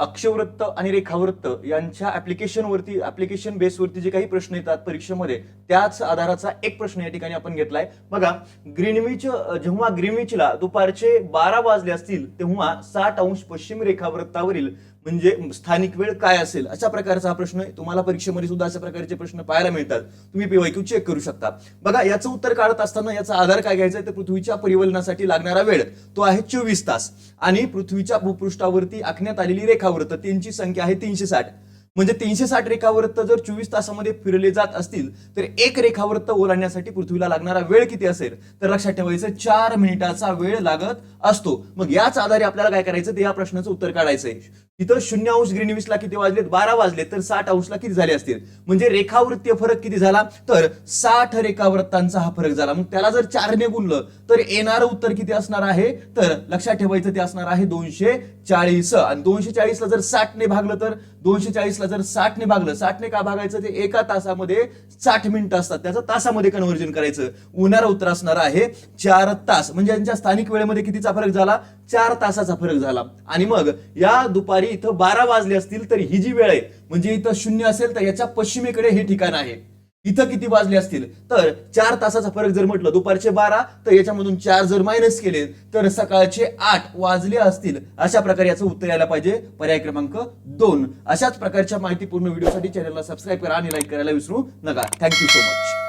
अक्षवृत्त आणि रेखावृत्त यांच्या ऍप्लिकेशनवरती ऍप्लिकेशन बेसवरती जे काही प्रश्न येतात परीक्षेमध्ये त्याच आधाराचा एक प्रश्न या ठिकाणी आपण घेतलाय. बघा ग्रीनविच जेव्हा ग्रीनविचला दुपारचे बारा वाजले असतील तेव्हा साठ अंश पश्चिम रेखावृत्तावरील म्हणजे स्थानिक वेळ काय असेल अशा प्रकारचा हा प्रश्न तुम्हाला परीक्षेमध्ये सुद्धा अशा प्रकारचे प्रश्न पाहायला मिळतात. तुम्ही पीवायक्यू चेक करू शकता. बघा याचं उत्तर काढत असताना याचा आधार काय घ्यायचा तर पृथ्वीच्या परिवलनासाठी लागणारा वेळ तो आहे चोवीस तास. आणि पृथ्वीच्या भूपृष्ठावरती आखण्यात आलेली रेखावृत्त त्यांची संख्या आहे तीनशे साठ. म्हणजे तीनशे साठ रेखावृत्त जर चोवीस तासामध्ये फिरले जात असतील तर एक रेखावृत्त ओलांडण्यासाठी पृथ्वीला लागणारा वेळ किती असेल? तर लक्षात ठेवायचं चार मिनिटाचा वेळ लागत असतो. मग याच आधारे आपल्याला काय करायचं? ते या प्रश्नाचं उत्तर काढायचं तिथं शून्य अंश ग्रीनविसला किती वाजलेत? बारा वाजले तर साठ अंशला किती झाले असतील? म्हणजे रेखावृत्तीय फरक किती झाला? तर साठ रेखावृत्तांचा हा फरक झाला. मग त्याला जर चारने गुणलं तर येणारं उत्तर किती असणार आहे? तर लक्षात ठेवायचं ते असणार आहे दोनशे चाळीस आणि दोनशे चाळीसला जर साठने भागलं तर दोनशे चाळीसला जर साठने भागलं साठने का भागायचं? ते एका तासामध्ये साठ मिनिटं असतात. त्याचं तासामध्ये कन्व्हर्जन करायचं. उन्हाळा उत्तर असणार आहे चार तास. म्हणजे यांच्या स्थानिक वेळेमध्ये कितीचा फरक झाला? चार तासाचा फरक झाला. आणि मग या दुपारी इथं बारा वाजले असतील तर ही जी वेळ आहे म्हणजे इथं शून्य असेल तर याच्या पश्चिमेकडे हे ठिकाण आहे. इथं किती वाजले असतील? तर चार तासाचा फरक जर म्हटलं दुपारचे बारा तर याच्यामधून चार जर मायनस केले तर सकाळचे आठ वाजले असतील अशा प्रकारे याचं उत्तर यायला पाहिजे. पर्याय क्रमांक दोन. अशाच प्रकारच्या माहितीपूर्ण व्हिडिओसाठी चॅनलला सबस्क्राईब करा आणि लाईक करायला विसरू नका. Thank you so much